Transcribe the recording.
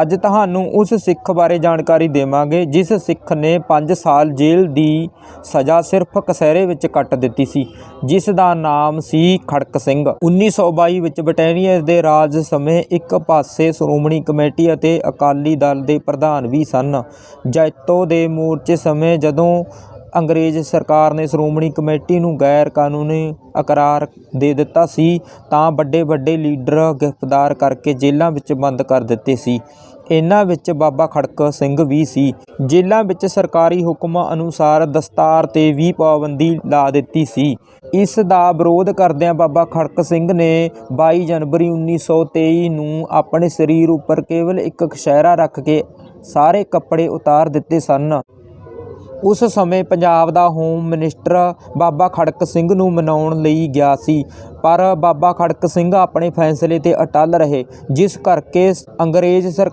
ਅੱਜ ਤੁਹਾਨੂੰ ਉਸ ਸਿੱਖ ਬਾਰੇ ਜਾਣਕਾਰੀ ਦੇਵਾਂਗੇ, ਜਿਸ ਸਿੱਖ ਨੇ 5 ਸਾਲ ਜੇਲ੍ਹ ਦੀ ਸਜ਼ਾ ਸਿਰਫ ਕਸਹਿਰੇ ਵਿੱਚ ਕੱਟ ਦਿੱਤੀ ਸੀ, ਜਿਸ ਦਾ ਨਾਮ ਸੀ ਖੜਕ ਸਿੰਘ। 1922 ਵਿੱਚ ਬ੍ਰਿਟੇਨੀਆ ਦੇ ਰਾਜ ਸਮੇਂ ਇੱਕ ਪਾਸੇ ਸ਼੍ਰੋਮਣੀ ਕਮੇਟੀ ਅਤੇ ਅਕਾਲੀ ਦਲ ਦੇ ਪ੍ਰਧਾਨ ਵੀ ਸਨ। ਜੈਤੋ ਦੇ ਮੋਰਚੇ ਸਮੇਂ ਜਦੋਂ ਅੰਗਰੇਜ਼ ਸਰਕਾਰ ਨੇ ਸ਼੍ਰੋਮਣੀ ਕਮੇਟੀ ਨੂੰ ਗੈਰ ਕਾਨੂੰਨੀ ਅਕਰਾਰ ਦੇ ਦਿੱਤਾ ਸੀ, ਤਾਂ ਵੱਡੇ ਵੱਡੇ ਲੀਡਰ ਗ੍ਰਿਫਤਾਰ ਕਰਕੇ ਜੇਲ੍ਹਾਂ ਵਿੱਚ ਬੰਦ ਕਰ ਦਿੱਤੇ ਸੀ। ਇਹਨਾਂ ਵਿੱਚ ਬਾਬਾ ਖੜਕ ਸਿੰਘ ਵੀ ਸੀ। ਜੇਲ੍ਹਾਂ ਵਿੱਚ ਸਰਕਾਰੀ ਹੁਕਮਾਂ ਅਨੁਸਾਰ ਦਸਤਾਰ ਤੇ ਵੀ ਪਾਬੰਦੀ ਲਾ ਦਿੱਤੀ ਸੀ। ਇਸ ਦਾ ਵਿਰੋਧ ਕਰਦਿਆਂ ਬਾਬਾ ਖੜਕ ਸਿੰਘ ਨੇ 22 ਜਨਵਰੀ 1923 ਨੂੰ ਆਪਣੇ ਸਰੀਰ ਉੱਪਰ ਕੇਵਲ ਇੱਕ ਕਸ਼ਹਿਰਾ ਰੱਖ ਕੇ ਸਾਰੇ ਕੱਪੜੇ ਉਤਾਰ ਦਿੱਤੇ ਸਨ। ਉਸ ਸਮੇਂ ਪੰਜਾਬ ਦਾ ਹੋਮ ਮਿਨਿਸਟਰ ਬਾਬਾ ਖੜਕ ਸਿੰਘ ਨੂੰ ਮਨਾਉਣ ਲਈ ਗਿਆ ਸੀ। ਪਰ ਬਾਬਾ ਖੜਕ ਸਿੰਘ ਆਪਣੇ ਫੈਸਲੇ ਤੇ ਅਟਲ ਰਹੇ, ਜਿਸ ਕਰਕੇ ਅੰਗਰੇਜ਼ ਸਰਕਾਰ